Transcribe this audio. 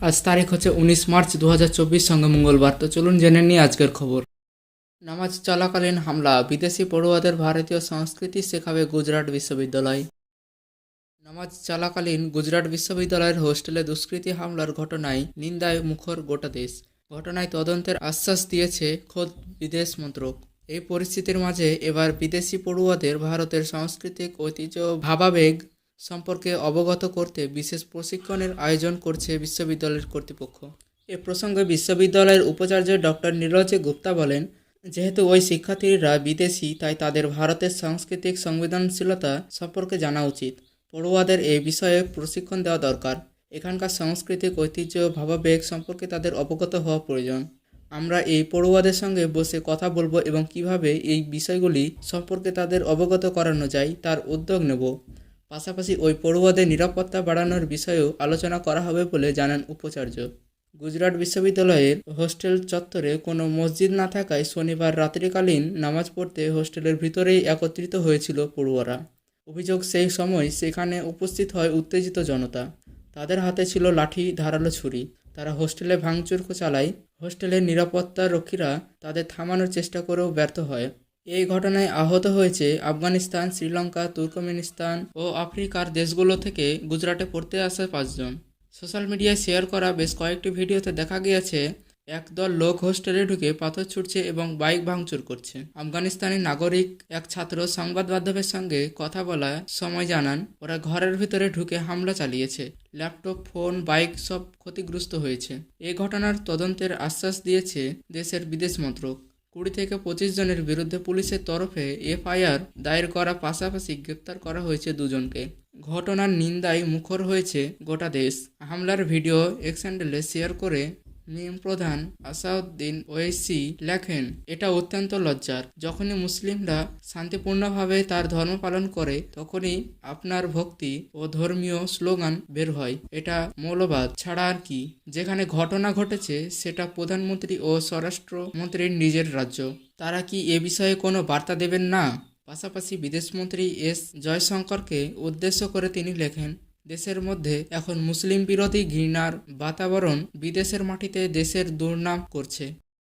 আজ তারিখ হচ্ছে উনিশ মার্চ দু হাজার চব্বিশ, সঙ্গে মঙ্গলবার। তো চলুন জেনে নিই আজকের খবর। নামাজ চলাকালীন হামলা, বিদেশি পড়ুয়াদের ভারতীয় সংস্কৃতি শেখাবে গুজরাট বিশ্ববিদ্যালয়। নামাজ চলাকালীন গুজরাট বিশ্ববিদ্যালয়ের হোস্টেলে দুষ্কৃতী হামলার ঘটনায় নিন্দায় মুখর গোটা দেশ। ঘটনায় তদন্তের আশ্বাস দিয়েছে খোদ বিদেশ মন্ত্রক। এই পরিস্থিতির মাঝে এবার বিদেশি পড়ুয়াদের ভারতের সাংস্কৃতিক ঐতিহ্য ভাবাবেগ সম্পর্কে অবগত করতে বিশেষ প্রশিক্ষণের আয়োজন করছে বিশ্ববিদ্যালয়ের কর্তৃপক্ষ। এ প্রসঙ্গে বিশ্ববিদ্যালয়ের উপাচার্য ডক্টর নীরজ গুপ্তা বলেন, যেহেতু ওই শিক্ষার্থীরা বিদেশি, তাই তাদের ভারতের সাংস্কৃতিক সংবেদনশীলতা সম্পর্কে জানা উচিত। পড়ুয়াদের এই বিষয়ে প্রশিক্ষণ দেওয়া দরকার। এখানকার সাংস্কৃতিক ঐতিহ্য, ভাবাবেগ সম্পর্কে তাদের অবগত হওয়া প্রয়োজন। আমরা এই পড়ুয়াদের সঙ্গে বসে কথা বলব এবং কীভাবে এই বিষয়গুলি সম্পর্কে তাদের অবগত করানো যায়, তার উদ্যোগ নেব। পাশাপাশি ওই পড়ুয়াদের নিরাপত্তা বাড়ানোর বিষয়েও আলোচনা করা হবে বলে জানান উপাচার্য। গুজরাট বিশ্ববিদ্যালয়ের হোস্টেল চত্বরে কোনো মসজিদ না থাকায় শনিবার রাত্রিকালীন নামাজ পড়তে হোস্টেলের ভিতরেই একত্রিত হয়েছিল পড়ুয়ারা। অভিযোগ সেই সময় সেখানে উপস্থিত হয় উত্তেজিত জনতা। তাদের হাতে ছিল লাঠি, ধারালো ছুরি। তারা হোস্টেলে ভাঙচুর চালায়। হোস্টেলের নিরাপত্তা রক্ষীরা তাদের থামানোর চেষ্টা করেও ব্যর্থ হয়। এই ঘটনায় আহত হয়েছে আফগানিস্তান, শ্রীলঙ্কা, তুর্কমেনিস্তান ও আফ্রিকার দেশগুলো থেকে গুজরাটে পড়তে আসা পাঁচজন। সোশ্যাল মিডিয়ায় শেয়ার করা বেশ কয়েকটি ভিডিওতে দেখা গিয়েছে, একদল লোক হোস্টেলে ঢুকে পাথর ছুটছে এবং বাইক ভাঙচুর করছে। আফগানিস্তানের নাগরিক এক ছাত্র সংবাদ মাধ্যমের সঙ্গে কথা বলার সময় জানান, ওরা ঘরের ভিতরে ঢুকে হামলা চালিয়েছে, ল্যাপটপ, ফোন, বাইক সব ক্ষতিগ্রস্ত হয়েছে। এই ঘটনার তদন্তের আশ্বাস দিয়েছে দেশের বিদেশ মন্ত্রক। কুড়ি থেকে পঁচিশ জনের বিরুদ্ধে পুলিশের তরফে এফআইআর দায়ের করা পাশাপাশি গ্রেপ্তার করা হয়েছে দুজনকে। ঘটনার নিন্দায় মুখর হয়েছে গোটা দেশ। হামলার ভিডিও এক্স হ্যান্ডেলে শেয়ার করে প্রধান আসাউদ্দিন ওয়েসি লেখেন, এটা অত্যন্ত লজ্জার। যখনই মুসলিমরা শান্তিপূর্ণভাবে তার ধর্ম পালন করে, তখনই আপনার ভক্তি ও ধর্মীয় স্লোগান বের হয়। এটা মৌলবাদ ছাড়া আর কি। যেখানে ঘটনা ঘটেছে, সেটা প্রধানমন্ত্রী ও স্বরাষ্ট্রমন্ত্রীর নিজের রাজ্য। তারা কি এ বিষয়ে কোনো বার্তা দেবেন না? পাশাপাশি বিদেশমন্ত্রী এস জয়শঙ্করকে উদ্দেশ্য করে তিনি লেখেন দেশের মধ্যে এখন মুসলিম বিরোধী ঘৃণার বাতাবরণ বিদেশের মাটিতে দেশের দুর্নাম করছে।